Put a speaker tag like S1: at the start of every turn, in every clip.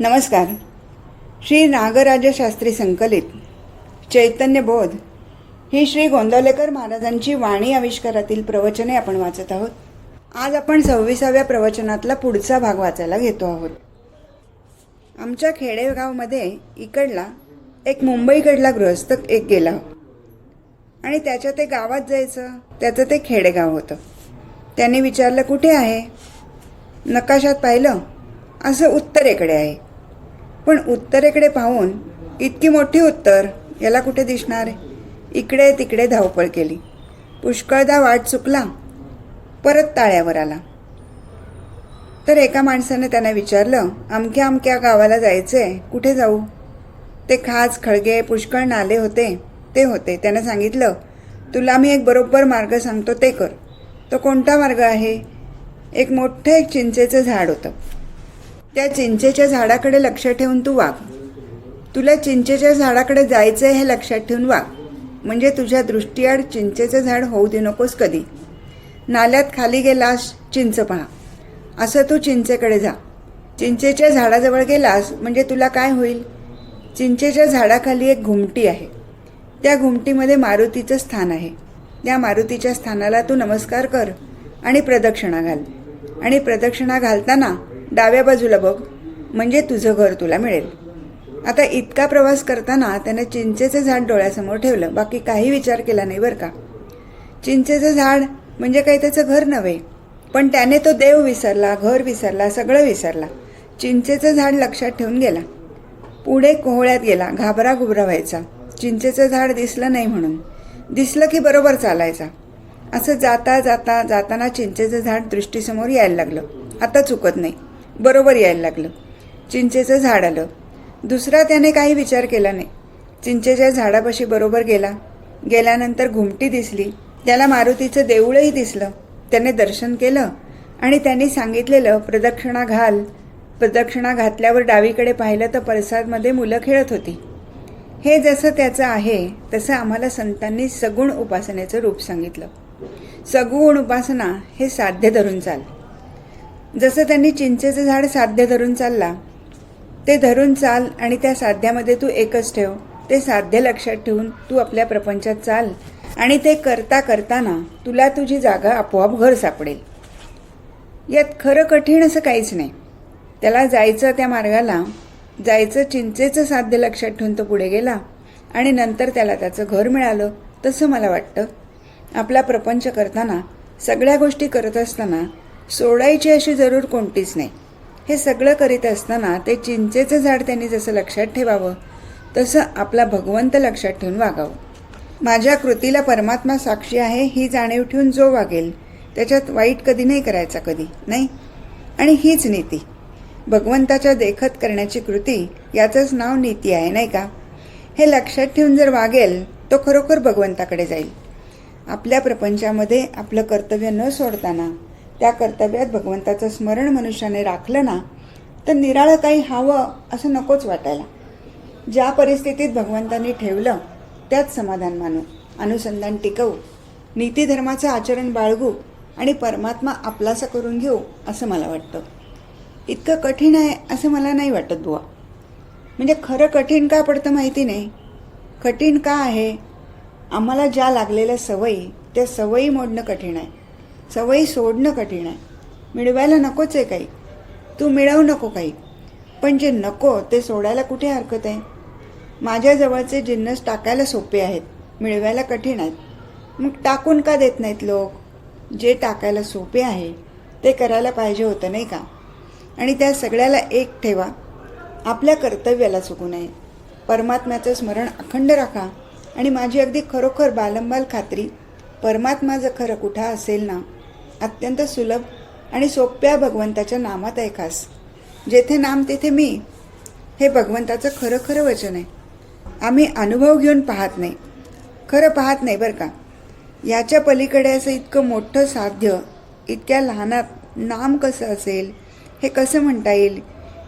S1: नमस्कार. श्री नागराजशास्त्री संकलित. चैतन्य बोध ही श्री गोंदवलेकर महाराजांची वाणी आविष्कारातील प्रवचने आपण वाचत आहोत. आज आपण सव्वीसाव्या प्रवचनातला पुढचा भाग वाचायला घेतो आहोत. आमच्या खेडेगावमध्ये इकडला एक मुंबईकडला गृहस्थ एक गेला. आणि त्याच्या ते गावात जायचं त्याचं ते खेडेगाव होतं. त्याने विचारलं कुठे आहे? नकाशात पाहिलं. असं उत्तरेकडे आहे. पण उत्तरेकडे पाहून इतकी मोठी उत्तर याला कुठे दिसणार? इकडे तिकडे धावपळ केली. पुष्कळदा वाट चुकला परत ताळ्यावर आला. तर एका माणसाने त्यांना विचारलं अमक्या अमक्या गावाला जायचं आहे कुठे जाऊ? ते खास खळगे पुष्कळ नाले होते ते होते. त्यानं सांगितलं तुला मी एक बरोबर मार्ग सांगतो ते कर. तो कोणता मार्ग आहे? एक मोठं एक चिंचेचं झाड होतं. त्या चिंचेच्या झाडाकडे लक्ष ठेवून तू वाग तुला चिंचेच्या झाडाकडे जायचं आहे हे लक्षात ठेवून वाग म्हणजे तुझ्या दृष्टीआड चिंचेचं झाड होऊ दे नकोस कधी. नाल्यात खाली गेलास चिंच पहा. असं तू चिंचेकडे जा. चिंचेच्या झाडाजवळ गेलास म्हणजे तुला काय होईल? चिंचेच्या झाडाखाली एक घुमटी आहे. त्या घुमटीमध्ये मारुतीचं स्थान आहे. त्या मारुतीच्या स्थानाला तू नमस्कार कर आणि प्रदक्षिणा घाल. आणि प्रदक्षिणा घालताना डाव्या बाजूला बघ. म्हणजे तुझं घर तुला मिळेल. आता इतका प्रवास करताना त्याने चिंचेचं झाड डोळ्यासमोर ठेवलं. बाकी काही विचार केला नाही बरं का? चिंचेचं झाड म्हणजे काही त्याचं घर नव्हे. पण त्याने तो देव विसरला घर विसरला सगळं विसरला. चिंचेचं झाड लक्षात ठेवून गेला. पुढे कोहळ्यात गेला घाबरा घुबरा व्हायचा. चिंचेचं झाड दिसलं नाही म्हणून. दिसलं की बरोबर चालायचा. असं जाता जाता जाताना चिंचेचं झाड दृष्टीसमोर यायला लागलं. आता चुकत नाही. बरोबर यायला लागलं. चिंचेचं झाड आलं. दुसरा त्याने काही विचार केला नाही. चिंचेच्या झाडापाशी बरोबर गेला. गेल्यानंतर घुमटी दिसली. त्याला मारुतीचं देऊळही दिसलं. त्याने दर्शन केलं आणि त्यांनी सांगितलेलं प्रदक्षिणा घाल. प्रदक्षिणा घातल्यावर डावीकडे पाहिलं तर परसादमध्ये मुलं खेळत होती. हे जसं त्याचं आहे तसं आम्हाला संतांनी सगुण उपासनेचं रूप सांगितलं. सगुण उपासना हे साध्य धरून चाल. जसं त्यांनी चिंचेचं झाड साध्य धरून चालला ते धरून चाल आणि त्या साध्यामध्ये तू एकच ठेव. ते साध्य लक्षात ठेवून तू आपल्या प्रपंचात चाल आणि ते करता करताना तुला तुझी जागा आपोआप घर सापडेल. यात खरं कठीण असं काहीच नाही. त्याला जायचं त्या मार्गाला जायचं चिंचेचं साध्य लक्षात ठेवून तो पुढे गेला आणि नंतर त्याला त्याचं घर मिळालं तसं मला वाटतं. आपला प्रपंच करताना सगळ्या गोष्टी करत असताना सोडायची अशी जरूर कोणतीच नाही. हे सगळं करीत असताना ते चिंचेचं झाड त्यांनी जसं लक्षात ठेवावं तसं आपला भगवंत लक्षात ठेवून वागावं. माझ्या कृतीला परमात्मा साक्षी आहे ही जाणीव ठेवून जो वागेल त्याच्यात वाईट कधी नाही करायचा कधी नाही? आणि हीच नीती. भगवंताच्या देखत करण्याची कृती याचंच नाव नीती आहे नाही का? हे लक्षात ठेवून जर वागेल तो खरोखर भगवंताकडे जाईल. आपल्या प्रपंचामध्ये आपलं कर्तव्य न सोडताना त्या कर्तव्यात भगवंताचं स्मरण मनुष्याने राखलं ना तर निराळं काही हवं असं नकोच वाटायला. ज्या परिस्थितीत भगवंतांनी ठेवलं त्यात समाधान मानू अनुसंधान टिकवू नीतीधर्माचं आचरण बाळगू आणि परमात्मा आपलासा करून घेऊ असं मला वाटतं. इतकं कठीण आहे असं मला नाही वाटत बुवा. म्हणजे खरं कठीण का पडतं माहिती नाही. कठीण का आहे? आम्हाला ज्या लागलेल्या सवयी त्या सवयी मोडणं कठीण आहे. सवयी सोडणं कठीण आहे. मिळवायला नकोच आहे काही. तू मिळवू नको काही. पण जे नको ते सोडायला कुठे हरकत आहे? माझ्या जवळचे जिन्नस टाकायला सोपे आहेत. मिळवायला कठीण आहेत. मग टाकून का देत नाहीत लोक? जे टाकायला सोपे आहे ते करायला पाहिजे होतं नाही का? आणि त्या सगळ्याला एक ठेवा. आपल्या कर्तव्याला चुकू नये. परमात्म्याचं स्मरण अखंड राखा. आणि माझी अगदी खरोखर बालंबाल खात्री परमात्मा जर खरं कुठं असेल ना अत्यंत सुलभ आणि सोप्या भगवंताच्या नामात आहे खास जेथे नाम तेथे मी. हे भगवंताचं खरं खरं वचन आहे. आम्ही अनुभव घेऊन पाहत नाही. खरं पाहत नाही बरं का? याच्या पलीकडे असं इतकं मोठं साध्य इतक्या लहानात नाम कसं असेल हे कसं म्हणता येईल?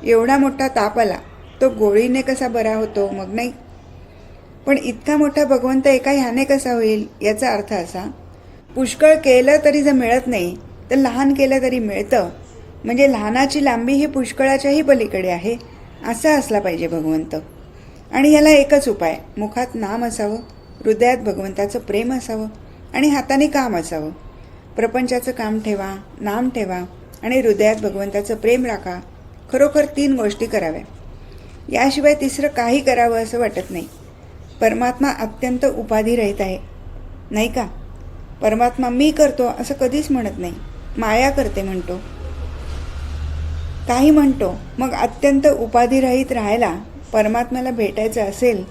S1: एवढा मोठा ताप आला तो गोळीने कसा बरा होतो मग नाही? पण इतका मोठा भगवंत एका ह्याने कसा होईल याचा अर्थ असा पुष्कळ केलं तरी जर मिळत नाही तर लहान केलं तरी मिळतं. म्हणजे लहानाची लांबी ही पुष्कळाच्याही पलीकडे आहे असा असला पाहिजे भगवंत. आणि ह्याला एकच उपाय मुखात नाम असावं हृदयात भगवंताचं प्रेम असावं आणि हाताने काम असावं. प्रपंचाचं काम ठेवा नाम ठेवा आणि हृदयात भगवंताचं प्रेम राखा. खरोखर तीन गोष्टी कराव्या. याशिवाय तिसरं काही करावं असं वाटत नाही. परमात्मा अत्यंत उपाधिरहित आहे. नाही का? परमात्मा मी करतो असं कधीच म्हणत नाही. माया करते म्हणतो. काही म्हणतो मग अत्यंत उपाधिरहित राहायला परमात्म्याला भेटायचं असेल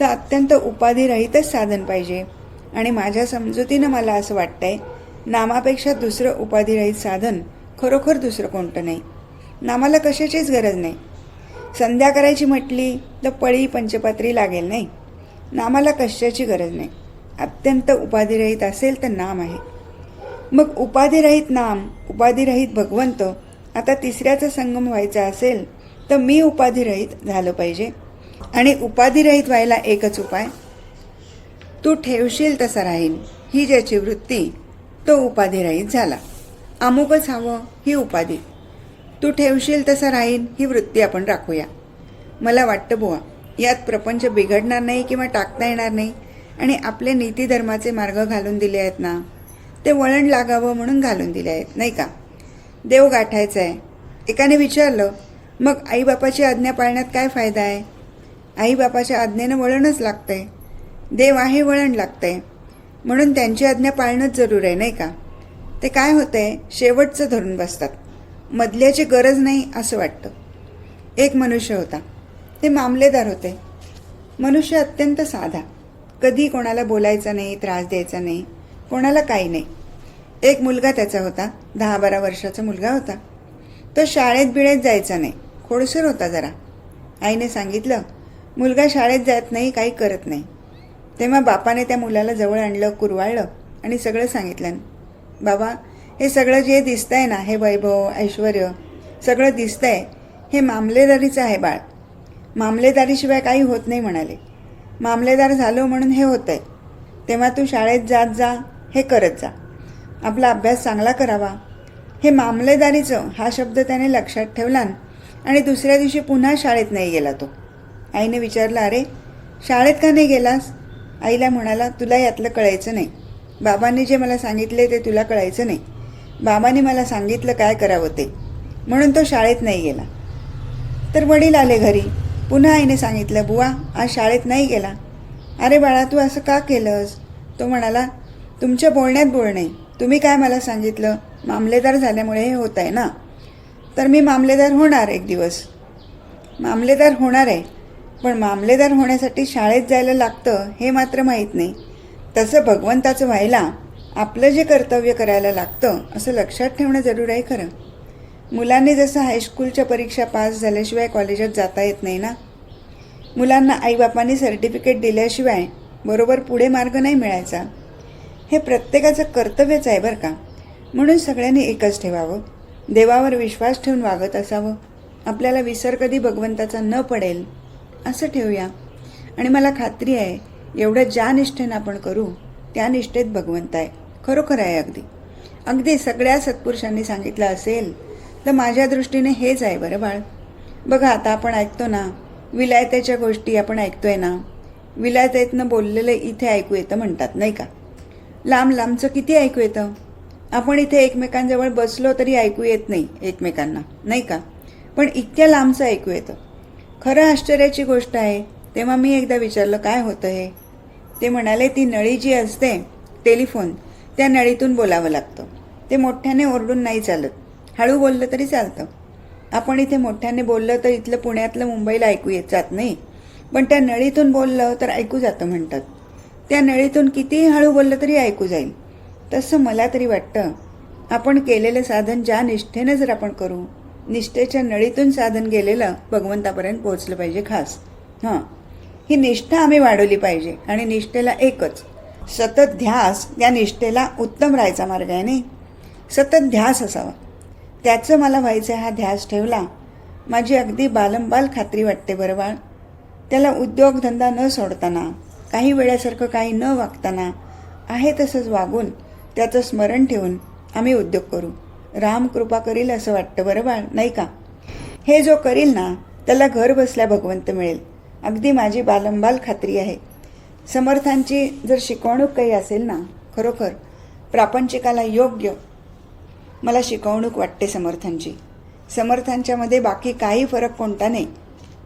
S1: तर अत्यंत उपाधिरहितच साधन पाहिजे. आणि माझ्या समजुतीनं मला असं वाटतंय नामापेक्षा दुसरं उपाधिरहित साधन खरोखर दुसरं कोणतं नाही. नामाला कशाचीच गरज नाही. संध्या करायची म्हटली तर पळी पंचपात्री लागेल नाही. नामाला कशाची गरज नाही. अत्यंत उपाधिरहित असेल तर नाम आहे. मग उपाधिरहित नाम उपाधिरहित भगवंत आता तिसऱ्याचा संगम व्हायचा असेल तर मी उपाधिरहित झालं पाहिजे. आणि उपाधिरहित व्हायला एकच उपाय तू ठेवशील तसा राहील ही ज्याची वृत्ती तो उपाधिरहित झाला. अमुकच हवं ही उपाधी. तू ठेवशील तसा राहील ही वृत्ती आपण राखूया. मला वाटतं बुवा यात प्रपंच बिघडणार नाही किंवा टाकता येणार नाही. आणि आपले नीतिधर्माचे मार्ग घालून दिले आहेत ना ते वळण लागावं म्हणून घालून दिले आहेत नाही का? देव गाठायचा आहे. एकाने विचारलं मग आईबापाची आज्ञा पाळण्यात काय फायदा आहे? आईबापाच्या आज्ञेनं वळणच लागतंय. देव आहे वळण लागतंय. म्हणून त्यांची आज्ञा पाळणंच जरूर आहे नाही का? ते काय होतंय? शेवटचं धरून बसतात. मधल्याची गरज नाही असं वाटतं. एक मनुष्य होता. ते मामलेदार होते. मनुष्य अत्यंत साधा. कधी कोणाला बोलायचा नाही त्रास द्यायचा नाही कोणाला काही नाही. एक मुलगा त्याचा होता दहा बारा वर्षाचा मुलगा होता. तो शाळेत बिळेत जायचा नाही खोडसर होता जरा. आईने सांगितलं मुलगा शाळेत जात नाही काही करत नाही. तेव्हा बापाने त्या मुलाला जवळ आणलं कुरवाळलं आणि सगळं सांगितलं. बाबा हे सगळं जे दिसतंय ना हे वैभव ऐश्वर सगळं दिसतंय हे मामलेदारीचं आहे बाळ. मामलेदारीशिवाय काही होत नाही म्हणाले. मामलेदार झालो म्हणून हे होतं आहे तेव्हा तू शाळेत जात जा हे करत जा. आपला अभ्यास चांगला करावा. हे मामलेदारीचं हा शब्द त्याने लक्षात ठेवला आणि दुसऱ्या दिवशी पुन्हा शाळेत नाही गेला तो. आईने विचारलं अरे शाळेत का नाही गेलास? आईला म्हणाला तुला यातलं कळायचं नाही. बाबांनी जे मला सांगितले ते तुला कळायचं नाही. बाबांनी मला सांगितलं काय करावं ते. म्हणून तो शाळेत नाही गेला. तर वडील आले घरी. पुन्हा आईने सांगितलं बुवा आज शाळेत नाही गेला. अरे बाळा तू असं का केलंस? तो म्हणाला तुमच्या बोलण्यात बोलणे तुम्ही काय मला सांगितलं? मामलेदार झाल्यामुळे हे होत आहे ना. तर मी मामलेदार होणार एक दिवस. मामलेदार होणार आहे. पण मामलेदार होण्यासाठी शाळेत जायला लागतं हे मात्र माहीत नाही. तसं भगवंताचं व्हायला आपलं जे कर्तव्य करायला लागतं असं लक्षात ठेवणं जरूर आहे खरं. मुलांनी जसं हायस्कूलच्या परीक्षा पास झाल्याशिवाय कॉलेजात जाता येत नाही ना? मुलांना आईबापांनी सर्टिफिकेट दिल्याशिवाय बरोबर पुढे मार्ग नाही मिळायचा. हे प्रत्येकाचं कर्तव्यच आहे बरं का? म्हणून सगळ्यांनी एकच ठेवावं. देवावर विश्वास ठेवून वागत असावं. आपल्याला विसर कधी भगवंताचा न पडेल? असं ठेवूया. आणि मला खात्री आहे एवढं ज्या निष्ठेनं आपण करू त्या निष्ठेत भगवंत आहे. खरोखर आहे अगदी. अगदी सगळ्या सत्पुरुषांनी सांगितलं असेल तर माझ्या दृष्टीने हेच आहे बरं बाळ. बघा आता आपण ऐकतो ना विलायतेच्या गोष्टी आपण ऐकतोय ना विलायतेतनं बोललेलं इथे ऐकू येतं म्हणतात नाही का? लांब लांबचं किती ऐकू येतं? आपण इथे एकमेकांजवळ बसलो तरी ऐकू येत नाही एकमेकांना नाही का? पण इतक्या लांबचं ऐकू येतं. खरं आश्चर्याची गोष्ट आहे तेव्हा मी एकदा विचारलं काय होतं हे? ते म्हणाले ती नळी जी असते टेलिफोन त्या नळीतून बोलावं लागतं. ते मोठ्याने ओरडून नाही चालत. हळू बोललं तरी चालतं. आपण इथे मोठ्याने बोललं तर इथलं पुण्यातलं मुंबईला ऐकू येत जात नाही. पण त्या नळीतून बोललं तर ऐकू जातं म्हणतात. त्या नळीतून कितीही हळू बोललं तरी ऐकू जाईल. तसं मला तरी वाटतं आपण केलेलं साधन ज्या निष्ठेनं जर आपण करू निष्ठेच्या नळीतून साधन गेलेलं भगवंतापर्यंत पोहोचलं पाहिजे खास. हां. ही निष्ठा आम्ही वाढवली पाहिजे आणि निष्ठेला एकच सतत ध्यास या निष्ठेला उत्तम राहायचा मार्ग आहे नाही? सतत ध्यास असावा. त्याचं मला व्हायचं हा ध्यास ठेवला. माझी अगदी बालंबाल खात्री वाटते बरं बाळ. त्याला उद्योगधंदा न सोडताना काही वेळासारखं काही न वागताना आहे तसंच वागून त्याचं स्मरण ठेवून आम्ही उद्योग करू. राम कृपा करील असं वाटतं बरं बाळ नाही का? हे जो करील ना त्याला घर बसल्या भगवंत मिळेल. अगदी माझी बालंबाल खात्री आहे. समर्थांची जर शिकवणूक काही असेल ना खरोखर प्रापंचिकाला योग्य मला शिकवणूक वाटते समर्थांची. समर्थांच्यामध्ये बाकी काही फरक कोणता नाही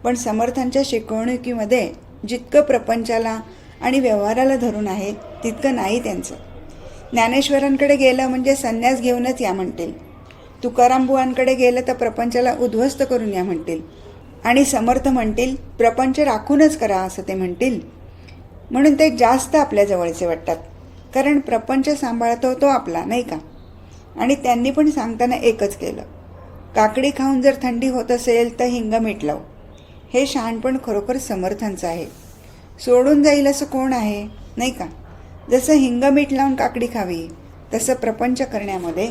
S1: पण समर्थांच्या शिकवणुकीमध्ये जितकं प्रपंचाला आणि व्यवहाराला धरून आहे तितकं नाही त्यांचं. ज्ञानेश्वरांकडे गेलं म्हणजे संन्यास घेऊनच या म्हणतील. तुकारामबुवांकडे गेलं तर प्रपंचाला उद्ध्वस्त करून या म्हणतील. आणि समर्थ म्हणतील प्रपंच राखूनच करा असं ते म्हणतील. म्हणून ते जास्त आपल्या जवळचे वाटतात. कारण प्रपंच सांभाळतो तो आपला नाही का? आणि त्यांनी पण सांगताना एकच केलं. काकडी खाऊन जर थंडी होत असेल तर हिंग मीठ लाव. हे शहाणपण खरोखर समर्थांचं आहे. सोडून जाईल असं कोण आहे? नाही का? जसं हिंग मीठ लावून काकडी खावी तसं प्रपंच करण्यामध्ये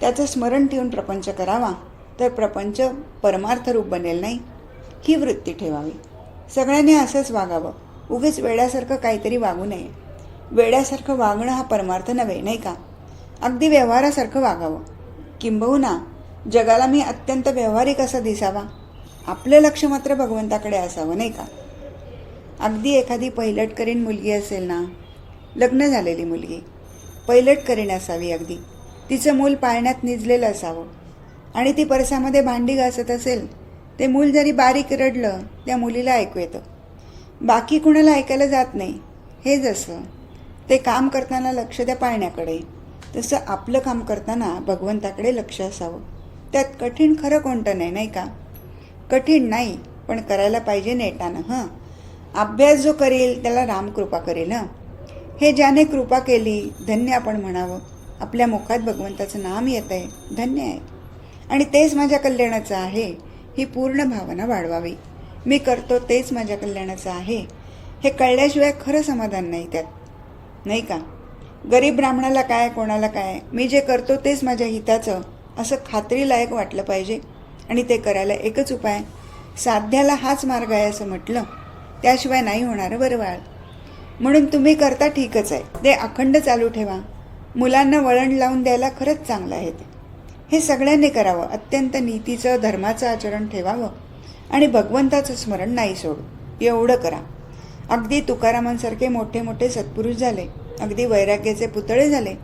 S1: त्याचं स्मरण ठेवून प्रपंच करावा तर प्रपंच परमार्थ रूप बनेल नाही. ही वृत्ती ठेवावी. सगळ्यांनी असंच वागावं. उगीच वेड्यासारखं काहीतरी वागू नये. वेड्यासारखं वागणं हा परमार्थ नव्हे नाही का? अगदी व्यवहारासारखं वागावं. किंबहुना जगाला मी अत्यंत व्यावहारिक असा दिसावा. आपलं लक्ष मात्र भगवंताकडे असावं नाही का? अगदी एखादी पैलटकरीन मुलगी असेल ना लग्न झालेली मुलगी पैलटकरीन असावी अगदी. तिचं मूल पाळण्यात निजलेलं असावं. आणि ती परसामध्ये भांडी घासत असेल ते मूल जरी बारीक रडलं त्या मुलीला ऐकू येतं. बाकी कुणाला ऐकायला जात नाही. हे जसं ते काम करताना लक्ष द्या पाळण्याकडे. तसं आपलं काम करताना भगवंताकडे लक्ष असावं. त्यात कठीण खरं कोणतं नाही नाही का? कठीण नाही पण करायला पाहिजे नेटानं हं? अभ्यास जो करेल त्याला रामकृपा करेल हं? हे ज्याने कृपा केली धन्य आपण म्हणावं. आपल्या मुखात भगवंताचं नाम येत आहे धन्य आहे. आणि तेच माझ्या कल्याणाचं आहे ही पूर्ण भावना वाढवावी. मी करतो तेच माझ्या कल्याणाचं आहे. हे कळल्याशिवाय खरं समाधान नाही त्यात. नाही का? गरीब ब्राह्मणाला काय कोणाला काय? मी जे करतो तेच माझ्या हिताचं असं खात्रीलायक वाटलं पाहिजे. आणि ते करायला एकच उपाय साध्याला हाच मार्ग आहे असं म्हटलं त्याशिवाय नाही होणार बरं म्हणून तुम्ही करता ठीकच आहे. ते अखंड चालू ठेवा. मुलांना वळण लावून द्यायला खरंच चांगलं आहे ते. हे सगळ्यांनी करावं. अत्यंत नीतीचं धर्माचं आचरण ठेवावं. आणि भगवंताचं स्मरण नाही सोडू. एवढं करा. अगदी तुकारामांसारखे मोठे मोठे सत्पुरुष झाले. अगदी वैराग्याचे पुतळे झाले.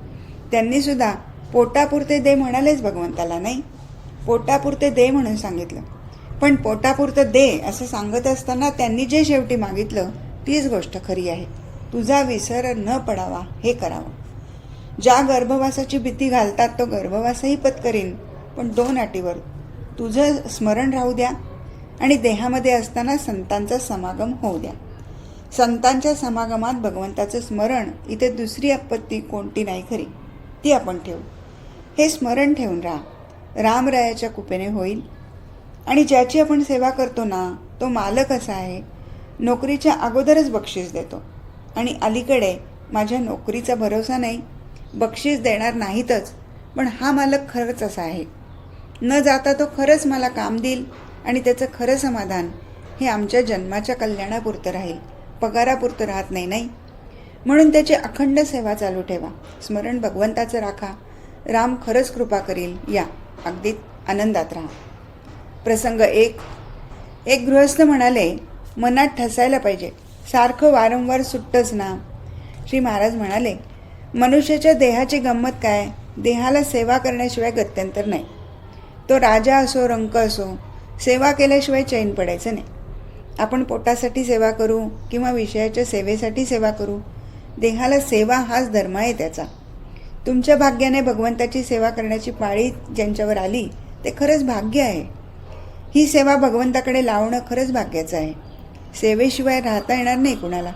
S1: त्यांनी सुद्धा पोटापुरते दे म्हणालेच भगवंताला नाही. पोटापुरते दे म्हणून सांगितलं. पण पोटापुरतं दे असं सांगत असताना त्यांनी जे शेवटी मागितलं तीच गोष्ट खरी आहे. तुझा विसर न पडावा हे करावं. ज्या गर्भवासाची भीती घालतात तो गर्भवासही पत्करीन पण दोन अटीवर. तुझं स्मरण राहू द्या आणि देहामध्ये असताना संतांचा समागम होऊ द्या. संतांच्या समागमात भगवंताचं स्मरण इथे दुसरी आपत्ती कोणती नाही खरी ती आपण ठेवू. हे स्मरण ठेवून राहा. रामरायाच्या कुपेने होईल. आणि ज्याची आपण सेवा करतो ना तो मालक असा आहे नोकरीच्या अगोदरच बक्षीस देतो. आणि अलीकडे माझ्या नोकरीचा भरोसा नाही. बक्षीस देणार नाहीतच पण हा मालक खरंच असा आहे. न जाता तो खरंच मला काम देईल आणि त्याचं खरं समाधान हे आमच्या जन्माच्या कल्याणापुरतं राहील. पगारापुरतं राहत नाही नाही. म्हणून त्याची अखंड सेवा चालू ठेवा. स्मरण भगवंताचं राखा. राम खरंच कृपा करील या. अगदी आनंदात राहा. प्रसंग एक. एक गृहस्थ म्हणाले मनात ठसायला पाहिजे. सारखं वारंवार सुट्टच ना. श्री महाराज म्हणाले मनुष्याच्या देहाची गंमत काय? देहाला सेवा करण्याशिवाय गत्यंतर नाही. तो राजा असो रंक असो सेवा केल्याशिवाय चैन पडायचं नाही. आपण पोटासाठी सेवा करू किंवा विषयाच्या सेवेसाठी सेवा करू देहाला सेवा हाच धर्म आहे त्याचा. तुमच्या भाग्याने भगवंताची सेवा करण्याची पाळी ज्यांच्यावर आली ते खरंच भाग्य आहे. ही सेवा भगवंताकडे लावणं खरंच भाग्याचं आहे. सेवेशिवाय राहता येणार नाही कुणाला.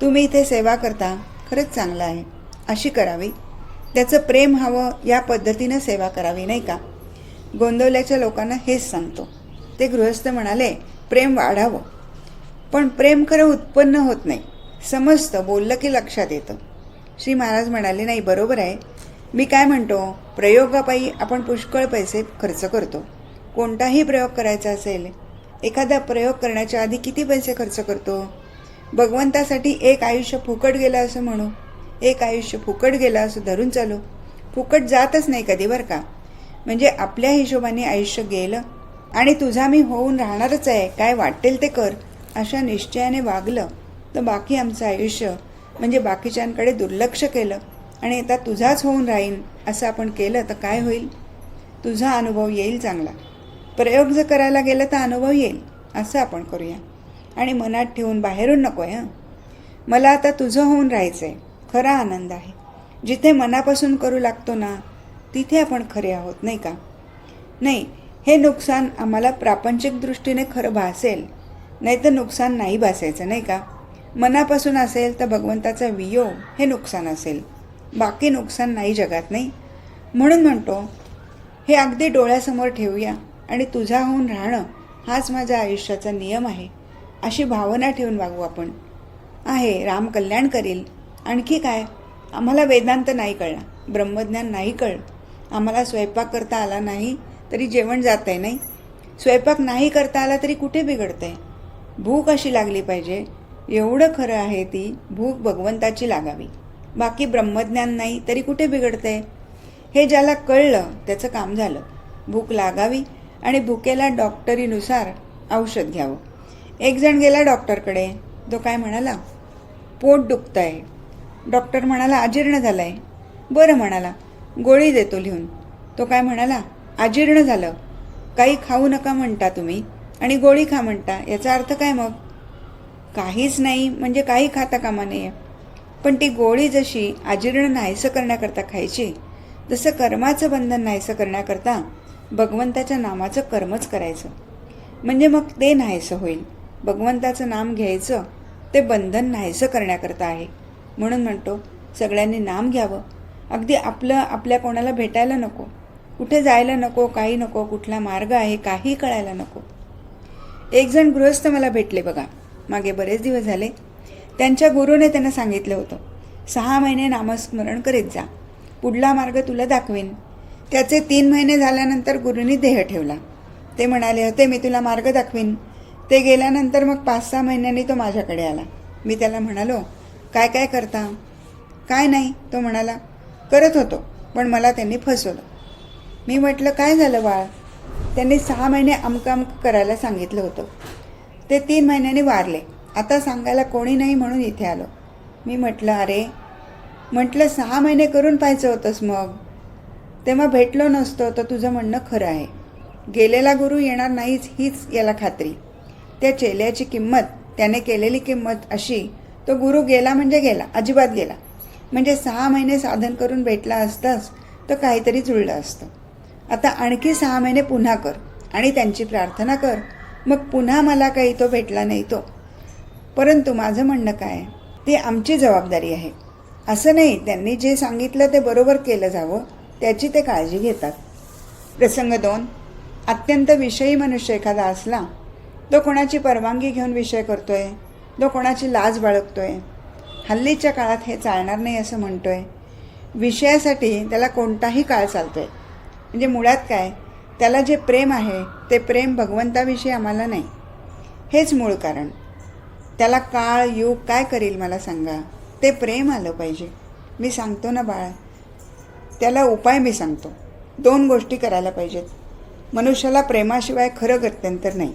S1: तुम्ही इथे सेवा करता खरंच चांगलं आहे. अशी करावी. त्याचं प्रेम हवं या पद्धतीनं सेवा करावी नाही का? गोंदवल्याच्या लोकांना हेच सांगतो. ते गृहस्थ म्हणाले प्रेम वाढावं. पण प्रेम खरं उत्पन्न होत नाही. समजतं बोललं की लक्षात येतं. श्री महाराज म्हणाले नाही बरोबर आहे. मी काय म्हणतो? प्रयोगापायी आपण पुष्कळ पैसे खर्च करतो. कोणताही प्रयोग करायचा असेल एखादा प्रयोग करण्याच्या आधी किती पैसे खर्च करतो? भगवंतासाठी एक आयुष्य फुकट गेलं असं म्हणू. एक आयुष्य फुकट गेलं असं धरून चालू. फुकट जातच नाही कधी बरं का? म्हणजे आपल्या हिशोबाने आयुष्य गेलं आणि तुझा मी होऊन राहणारच आहे. काय वाटेल ते कर. अशा निश्चयाने वागलं तर बाकी आमचं आयुष्य म्हणजे बाकीच्यांकडे दुर्लक्ष केलं आणि आता तुझाच होऊन राहीन असं आपण केलं तर काय होईल? तुझा अनुभव येईल चांगला. प्रयोग जर करायला गेलं तर अनुभव येईल असं आपण करूया. आणि मनात ठेवून बाहेरून नको आहे हं? मला आता तुझं होऊन राहायचं आहे खरा आनंद आहे. जिथे मनापासून करू लागतो ना तिथे आपण खरे आहोत नाही का? नाही हे नुकसान आम्हाला प्रापंचिक दृष्टीने खरं भासेल. नाही तर नुकसान नाही भासायचं नाही का? मनापासून असेल तर भगवंताचा वियोग हे नुकसान असेल. बाकी नुकसान नाही जगात नाही? म्हणून म्हणतो हे अगदी डोळ्यासमोर ठेवूया आणि तुझा होऊन राहणं हाच माझ्या आयुष्याचा नियम आहे अशी भावना ठेवून वागू आपण. आहे राम कल्याण करील. आणखी काय? आम्हाला वेदांत नाही कळला ब्रह्मज्ञान नाही कळलं. आम्हाला स्वयंपाक करता आला नाही तरी जेवण जात आहे नाही? स्वयंपाक नाही करता आला तरी कुठे बिघडतंय? भूक अशी लागली पाहिजे. एवढं खरं आहे ती भूक भगवंताची लागावी. बाकी ब्रह्मज्ञान नाही तरी कुठे बिघडते? हे ज्याला कळलं त्याचं काम झालं. भूक लागावी आणि भुकेला डॉक्टरीनुसार औषध घ्यावं. एक जण गेला डॉक्टरकडे. तो काय म्हणाला पोट दुखतं आहे डॉक्टर म्हणाला अजीर्ण झालं आहे बरं म्हणाला गोळी देतो लिहून. तो काय म्हणाला अजीर्ण झालं. काही खाऊ नका म्हणता तुम्ही. आणि गोळी खा म्हणता. याचा अर्थ काय मग? काहीच नाही म्हणजे काही खाता कामा नये. पण ती गोळी जशी आजीर्ण नाहीसं करण्याकरता खायची जसं कर्माचं बंधन नाहीसं करण्याकरता भगवंताच्या नामाचं कर्मच करायचं. म्हणजे मग ते नाहीसं होईल. भगवंताचं नाम घ्यायचं ते बंधन नाहीसं करण्याकरता आहे. म्हणून म्हणतो सगळ्यांनी नाम घ्यावं. अगदी आपलं आपल्या कोणाला भेटायला नको. कुठे जायला नको काही नको कुठला मार्ग आहे काही कळायला नको. एक जण गृहस्थ मला भेटले बघा. मागे बरेच दिवस झाले. त्यांच्या गुरुने त्यांना सांगितलं होतं सहा महिने नामस्मरण करीत जा. पुढला मार्ग तुला दाखवीन. त्याचे तीन महिने झाल्यानंतर गुरुनी देह ठेवला. ते म्हणाले होते मी तुला मार्ग दाखवीन. ते गेल्यानंतर मग पाच सहा महिन्यांनी तो माझ्याकडे आला. मी त्याला म्हणालो काय काय करता? काय नाही तो म्हणाला करत होतो पण मला त्यांनी फसवलं. मी म्हटलं काय झालं बाळ? त्यांनी सहा महिने अमकं करायला सांगितलं होतं. ते तीन महिन्यांनी वारले. आता सांगायला कोणी नाही म्हणून इथे आलो. मी म्हटलं अरे म्हटलं सहा महिने करून पाहायचं होतंस मग. तेव्हा भेटलो नसतो तर तुझं म्हणणं खरं आहे. गेलेला गुरु येणार नाहीच हीच याला खात्री. त्या चेल्याची किंमत त्याने केलेली किंमत अशी तो गुरु गेला म्हणजे गेला अजिबात गेला. म्हणजे सहा महिने साधन करून भेटला असताच तर काहीतरी जुळलं असतं. आता आणखी सहा महिने पुन्हा कर आणि त्यांची प्रार्थना कर. मग पुन्हा मला काही तो भेटला नाही तो. परंतु माझं म्हणणं काय? ती आमची जबाबदारी आहे. असं नाही त्यांनी जे सांगितलं ते बरोबर केलं जावं त्याची ते काळजी घेतात. प्रसंग दोन. अत्यंत विषयी मनुष्य एखादा असला तो कोणाची परवानगी घेऊन विषय करतोय? तो कोणाची लाज बाळगतोय? हल्लीच्या काळात हे चालणार नाही असं म्हणतोय. विषयासाठी त्याला कोणताही काळ चालतोय. म्हणजे मुळात काय? त्याला जे प्रेम आहे ते प्रेम भगवंताविषयी आम्हाला नाही. हेच मूळ कारण. त्याला काळ युग काय करील मला सांगा. ते प्रेम आलं पाहिजे. मी सांगतो ना बाळ. त्याला उपाय मी सांगतो. दोन गोष्टी करायला पाहिजेत. मनुष्याला प्रेमाशिवाय खरं गत्यंतर नाही.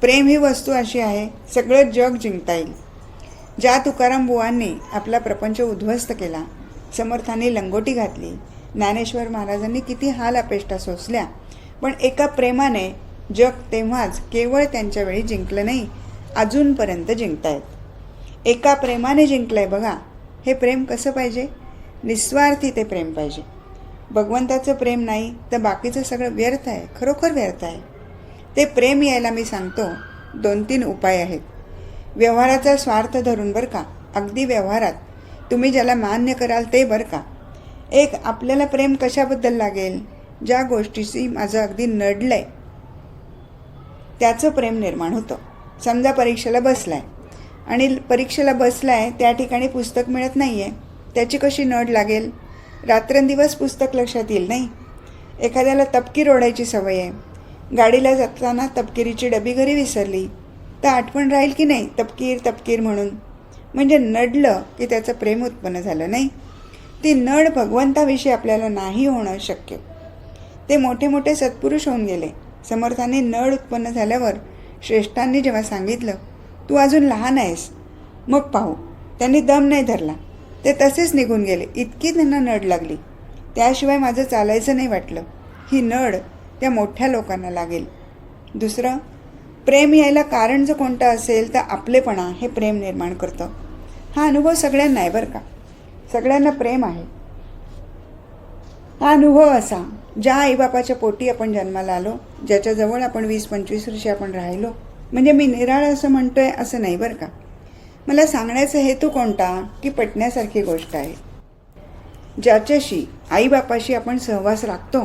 S1: प्रेम ही वस्तू अशी आहे सगळं जग जिंकता येईल. ज्या तुकाराम बुवांनी आपला प्रपंच उद्ध्वस्त केला समर्थांनी लंगोटी घातली ज्ञानेश्वर महाराजांनी किती हाल अपेष्टा सोसल्या. पण एका प्रेमाने जग तेव्हाच केवळ त्यांच्यावेळी जिंकलं नाही अजूनपर्यंत जिंकतायत. एका प्रेमाने जिंकलंय बघा हे प्रेम कसं पाहिजे? निस्वार्थी ते प्रेम पाहिजे. भगवंताचं प्रेम नाही तर बाकीचं सगळं व्यर्थ आहे खरोखर व्यर्थ आहे. ते प्रेम यायला मी सांगतो दोन तीन उपाय आहेत. व्यवहाराचा स्वार्थ धरून बरं का? अगदी व्यवहारात. तुम्ही ज्याला मान्य कराल ते बरं का? एक आपल्याला प्रेम कशाबद्दल लागेल? ज्या गोष्टीशी माझं अगदी नडलं आहे त्याचं प्रेम निर्माण होतं. समजा परीक्षेला बसलाय. आणि परीक्षेला बसलाय त्या ठिकाणी पुस्तक मिळत नाही आहे त्याची कशी नड लागेल? रात्रंदिवस पुस्तक लक्षात येईल नाही? एखाद्याला तपकीर ओढायची सवय आहे. गाडीला जाताना तपकिरीची डबी घरी विसरली. तर आठवण राहील की नाही तपकीर तपकीर म्हणून? म्हणजे नडलं की त्याचं प्रेम उत्पन्न झालं नाही? ती नड भगवंताविषयी आपल्याला नाही होणं शक्य. ते मोठे मोठे सत्पुरुष होऊन गेले. समर्थाने नळ उत्पन्न झाल्यावर श्रेष्ठांनी जेव्हा सांगितलं तू अजून लहान आहेस. मग पाहू. त्यांनी दम नाही धरला. ते तसेच निघून गेले. इतकी त्यांना नड लागली. त्याशिवाय माझं चालायचं नाही वाटलं. ही नड त्या मोठ्या लोकांना लागेल. दुसरं प्रेम यायला कारण जर कोणतं असेल तर आपलेपणा हे प्रेम निर्माण करतं. हा अनुभव सगळ्यांना आहे बरं का? सगळ्यांना प्रेम आहे. हा अनुभव असा ज्या आईबापाच्या पोटी आपण जन्माला आलो ज्याच्याजवळ आपण वीस पंचवीस वर्षे आपण राहिलो म्हणजे मी निराळ असं म्हणतोय असं नाही बरं का. मला सांगण्याचा हेतू कोणता? की पटण्यासारखी गोष्ट आहे. ज्याच्याशी आईबापाशी आपण सहवास राखतो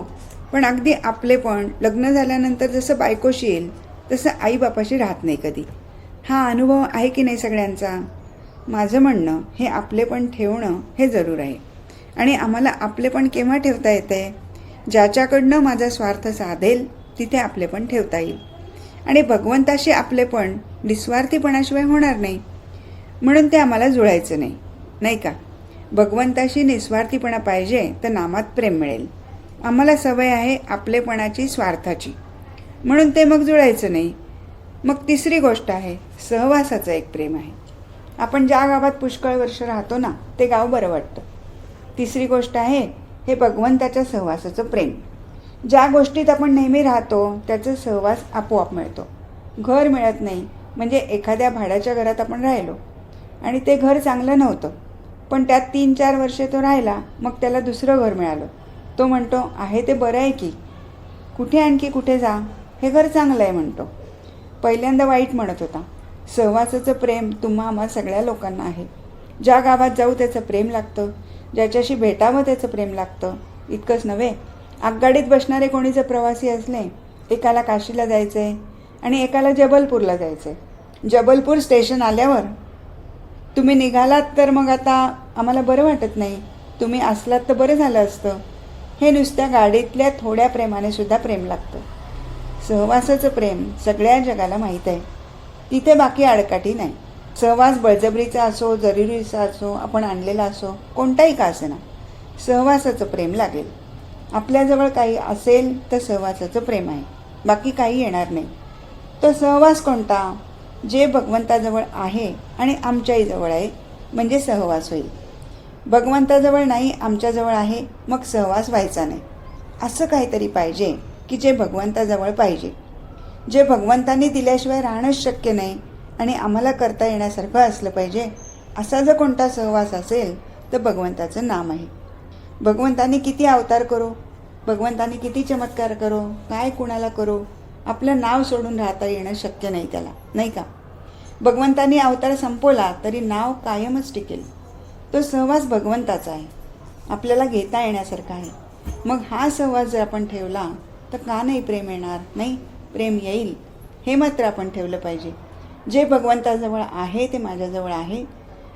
S1: पण अगदी आपले पण लग्न झाल्यानंतर जसं बायकोशी येईल तसं आईबापाशी राहत नाही कधी. हा अनुभव आहे की नाही सगळ्यांचा? माझं म्हणणं हे आपले पण ठेवणं हे जरूर आहे. आणि आम्हाला आपलेपण केव्हा ठेवता येते? ज्याच्याकडनं माझा स्वार्थ साधेल तिथे आपले पण ठेवता येईल. आणि भगवंताशी आपलेपण निस्वार्थीपणाशिवाय होणार नाही. म्हणून ते आम्हाला जुळायचं नाही नाही का? भगवंताशी निस्वार्थीपणा पाहिजे तर नामात प्रेम मिळेल. आम्हाला सवय आहे आपलेपणाची स्वार्थाची. म्हणून ते मग जुळायचं नाही. मग तिसरी गोष्ट आहे सहवासाचं एक प्रेम आहे. आपण ज्या गावात पुष्कळ वर्ष राहतो ना ते गाव बरं वाटतं. तिसरी गोष्ट आहे हे भगवंताच्या सहवासाचं प्रेम. ज्या गोष्टीत आपण नेहमी राहतो त्याचा सहवास आपोआप मिळतो. घर मिळत नाही म्हणजे एखाद्या भाड्याच्या घरात आपण राहिलो. आणि ते घर चांगलं नव्हतं पण त्यात तीन चार वर्षे तो राहिला मग त्याला दुसरं घर मिळालं. तो म्हणतो आहे ते बरं आहे की? कुठे आणखी कुठे जा? हे घर चांगलं आहे म्हणतो. पहिल्यांदा वाईट म्हणत होता. सहवासाचं प्रेम तुम्हा आम्हा सगळ्या लोकांना आहे. ज्या गावात जाऊ त्याचं प्रेम लागतं ज्याच्याशी भेटावं त्याचं प्रेम लागतं. इतकंच नव्हे आगगाडीत बसणारे कोणी जर प्रवासी असले एकाला काशीला जायचं आहे आणि एकाला जबलपूरला जायचं आहे जबलपूर स्टेशन आल्यावर तुम्ही निघालात तर मग आता आम्हाला बरं वाटत नाही. तुम्ही असलात तर बरं झालं असतं. हे नुसत्या गाडीतल्या थोड्या प्रेमाने सुद्धा प्रेम लागतं. सहवासाचं प्रेम सगळ्या जगाला माहीत आहे. तिथे बाकी आडकाठी नाही. सहवास बळजबरीचा असो जरुरीचा असो आपण आणलेला असो कोणताही का असेना. सहवासाचं प्रेम लागेल. आपल्याजवळ काही असेल तर सहवासाचं प्रेम आहे. बाकी काही येणार नाही. तो सहवास कोणता? जे भगवंताजवळ आहे आणि आमच्याही जवळ आहे म्हणजे सहवास होईल. भगवंताजवळ नाही आमच्याजवळ आहे मग सहवास व्हायचा नाही. असं काहीतरी पाहिजे की जे भगवंताजवळ पाहिजे. जे भगवंतांनी दिल्याशिवाय राहणंच शक्य नाही आणि आम्हाला करता येण्यासारखं असलं पाहिजे असा जर कोणता सहवास असेल तर भगवंताचं नाम आहे. भगवंतांनी किती अवतार करो भगवंतांनी किती चमत्कार करो काय कुणाला करो आपलं नाव सोडून राहता येणं शक्य नाही त्याला नाही का? भगवंतांनी अवतार संपवला तरी नाव कायमच टिकेल. तो सहवास भगवंताचा आहे. आपल्याला घेता येण्यासारखा आहे. मग हा सहवास जर आपण ठेवला तर का नाही प्रेम येणार नाही? प्रेम येईल हे मात्र आपण ठेवलं पाहिजे. जे भगवंताजवळ आहे ते माझ्याजवळ आहे.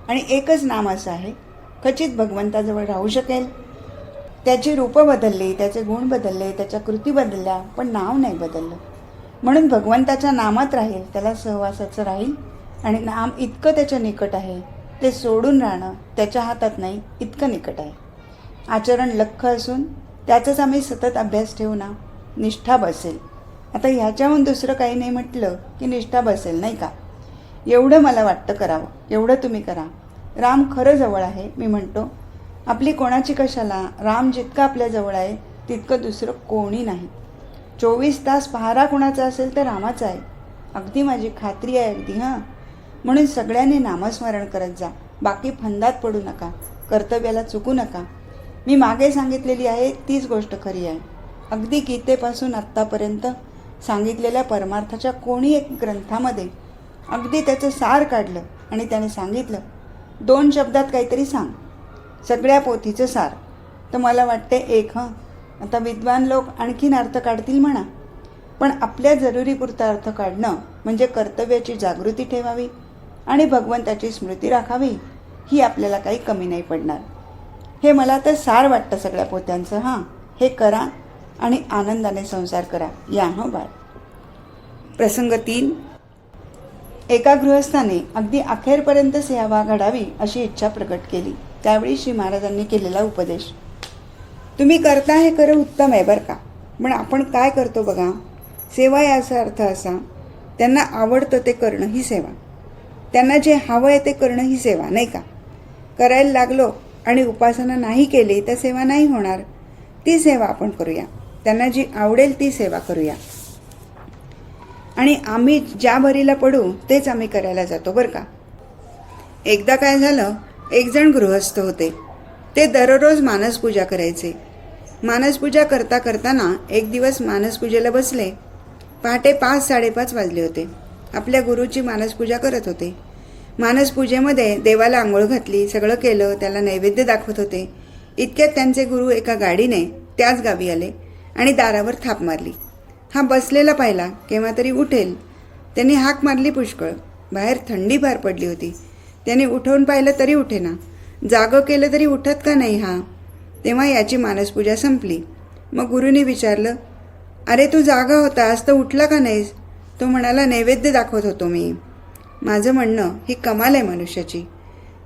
S1: आणि एकच नाम असं आहे खचित भगवंताजवळ राहू शकेल. त्याची रूपं बदलली त्याचे गुण बदलले त्याच्या कृती बदलल्या पण नाव नाही बदललं. म्हणून भगवंताच्या नामात राहील त्याला सहवासाचं राहील. आणि नाम इतकं त्याच्या निकट आहे ते सोडून राहणं त्याच्या हातात नाही इतकं निकट आहे. आचरण लख्ख असून त्याचाच आम्ही सतत अभ्यास ठेवू ना निष्ठा बसेल. आता ह्याच्याहून दुसरं काही नाही म्हटलं की निष्ठा बसेल नाही का? एवढं मला वाटतं करावं. एवढं तुम्ही करा. राम खरं जवळ आहे मी म्हणतो. आपली कोणाची कशाला? राम जितकं आपल्या जवळ आहे तितकं दुसरं कोणी नाही. चोवीस तास पहारा कुणाचा असेल तर रामाचा आहे. अगदी माझी खात्री आहे अगदी हां. म्हणून सगळ्यांनी नामस्मरण करत जा. बाकी फंदात पडू नका. कर्तव्याला चुकू नका. मी मागे सांगितलेली आहे तीच गोष्ट खरी आहे. अगदी गीतेपासून आत्तापर्यंत सांगितलेल्या परमार्थाच्या कोणी एक ग्रंथामध्ये अगदी त्याचं सार काढलं आणि त्याने सांगितलं दोन शब्दात काहीतरी सांग सगळ्या पोथीचं सार. तर मला वाटते एक हं. आता विद्वान लोक आणखीन अर्थ काढतील म्हणा पण आपल्या जरुरीपुरता अर्थ काढणं म्हणजे कर्तव्याची जागृती ठेवावी आणि भगवंताची स्मृती राखावी ही आपल्याला काही कमी नाही पडणार. हे मला तर सार वाटतं सगळ्या पोत्यांचं हां. हे करा. आणि आनंदाने संसार करा. या हो बाळ. प्रसंग तीन. एका गृहस्थाने अगदी अखेरपर्यंत सेवा घडावी अशी इच्छा प्रकट केली. त्यावेळी श्री महाराजांनी केलेला उपदेश. तुम्ही करता हे खरं उत्तम आहे बरं का? पण आपण काय करतो बघा? सेवा याचा अर्थ असा त्यांना आवडतं ते करणं ही सेवा. त्यांना जे हवं आहे ते करणं ही सेवा नाही का? करायला लागलो आणि उपासना नाही केली तर सेवा नाही होणार. ती सेवा आपण करूया. त्यांना जी आवडेल ती सेवा करूया. आणि आम्ही ज्या भरीला पडू तेच आम्ही करायला जातो बरं का? एकदा काय झालं एक जण गृहस्थ होते. ते दररोज मानसपूजा करायचे. मानसपूजा करता करताना एक दिवस मानसपूजेला बसले. पहाटे पाच साडेपाच वाजले होते. आपल्या गुरुची मानसपूजा करत होते. मानसपूजेमध्ये देवाला आंघोळ घातली सगळं केलं त्याला नैवेद्य दाखवत होते. इतक्यात त्यांचे गुरु एका गाडीने त्याच गावी आले. आणि दारावर थाप मारली. हा बसलेला पाहिला केव्हा तरी उठेल. त्यांनी हाक मारली पुष्कळ. बाहेर थंडी फार पडली होती. त्याने उठवून पाहिलं तरी उठेना. जागं केलं तरी उठत का नाही हा? तेव्हा याची मानसपूजा संपली. मग गुरुने विचारलं अरे तू जागा होतास तर उठला का नाहीस? तो म्हणाला नैवेद्य दाखवत होतो मी. माझं म्हणणं ही कमाल आहे मनुष्याची.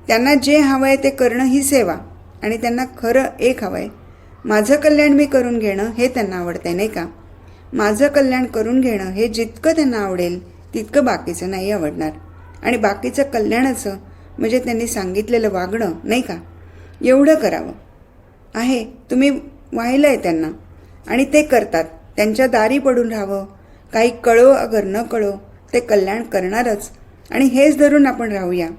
S1: त्यांना जे हवं आहे ते करणं ही सेवा. आणि त्यांना खरं एक हवं आहे माझं कल्याण मी करून घेणं हे त्यांना आवडतंय नाही का? माझं कल्याण करून घेणं हे जितकं त्यांना आवडेल तितकं बाकीचं नाही आवडणार. आणि बाकीचं कल्याणाचं म्हणजे त्यांनी सांगितलेलं वागणं नाही का? एवढं करावं. आहे तुम्ही वाहिलं आहे त्यांना. आणि ते करतात. त्यांच्या दारी पडून राहावं. काही कळो अगर न कळो ते कल्याण करणारच. आणि हेच धरून आपण राहूया.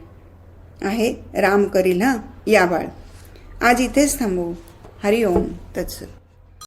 S1: आहे राम करील हां? या बाळ. आज इथेच थांबू हरिओम तत्सत